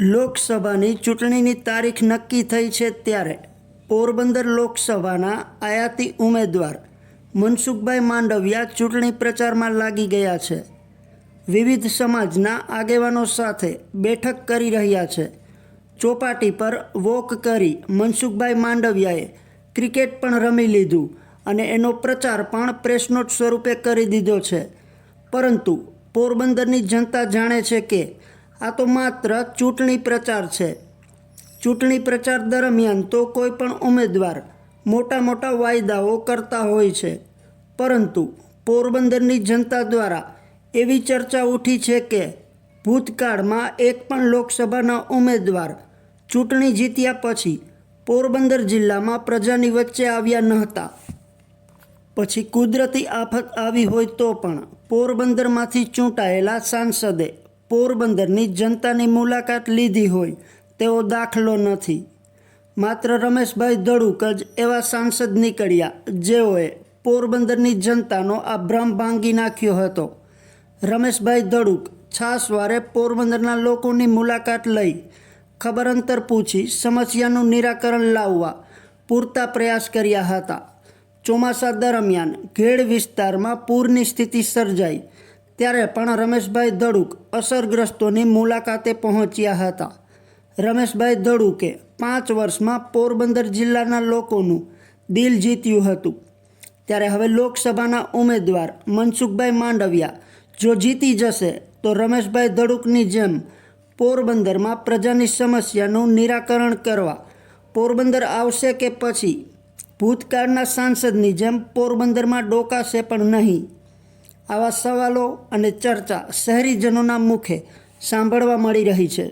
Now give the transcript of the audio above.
લોકસભાની ચૂંટણીની તારીખ નક્કી થઈ છે ત્યારે પોરબંદર લોકસભાના આયાતી ઉમેદવાર મનસુખભાઈ માંડવિયા ચૂંટણી પ્રચારમાં લાગી ગયા છે. વિવિધ સમાજના આગેવાનો સાથે બેઠક કરી રહ્યા છે. ચોપાટી પર વોક કરી મનસુખભાઈ માંડવિયાએ ક્રિકેટ પણ રમી લીધું અને એનો પ્રચાર પણ પ્રેસનોટ સ્વરૂપે કરી દીધો છે. પરંતુ પોરબંદરની જનતા જાણે છે કે આ તો માત્ર ચૂંટણી પ્રચાર છે. ચૂંટણી પ્રચાર દરમિયાન તો કોઈ પણ ઉમેદવાર મોટા મોટા વાયદાઓ કરતા હોય છે. પરંતુ પોરબંદરની જનતા દ્વારા એવી ચર્ચા ઉઠી છે કે ભૂતકાળમાં એક પણ લોકસભાના ઉમેદવાર ચૂંટણી જીત્યા પછી પોરબંદર જિલ્લામાં પ્રજાની વચ્ચે આવ્યા ન હતા. પછી કુદરતી આફત આવી હોય તો પણ પોરબંદરમાંથી ચૂંટાયેલા સાંસદે પોરબંદરની જનતાની મુલાકાત લીધી હોય તેવો દાખલો નથી. માત્ર રમેશભાઈ ધડુક જ એવા સાંસદ નીકળ્યા, જેઓએ પોરબંદરની જનતાનો આ ભ્રમ ભાંગી નાખ્યો હતો. રમેશભાઈ ધડુક છાસવારે પોરબંદરના લોકોની મુલાકાત લઈ ખબર અંતર પૂછી સમસ્યાનું નિરાકરણ લાવવા પૂરતા પ્રયાસ કર્યા હતા. ચોમાસા દરમિયાન ઘેડ વિસ્તારમાં પૂરની સ્થિતિ સર્જાઈ. ત્યારે પણ રમેશભાઈ ધડુક અસરગ્રસ્તોની મુલાકાતે પહોંચ્યા હતા. રમેશભાઈ ધડુકે પાંચ વર્ષમાં પોરબંદર જિલ્લાના લોકોનું દિલ જીત્યું હતું. ત્યારે હવે લોકસભાના ઉમેદવાર મનસુખભાઈ માંડવિયા જો જીતી જશે, તો રમેશભાઈ ધડુકની જેમ પોરબંદરમાં પ્રજાની સમસ્યાનું નિરાકરણ કરવા પોરબંદર આવશે કે પછી? ભૂતકાળના સાંસદની જેમ પોરબંદરમાં ડોકાશે પણ નહીં. આવા સવાલો અને ચર્ચા શહેરીજનોના મુખે સાંભળવા મળી રહી છે.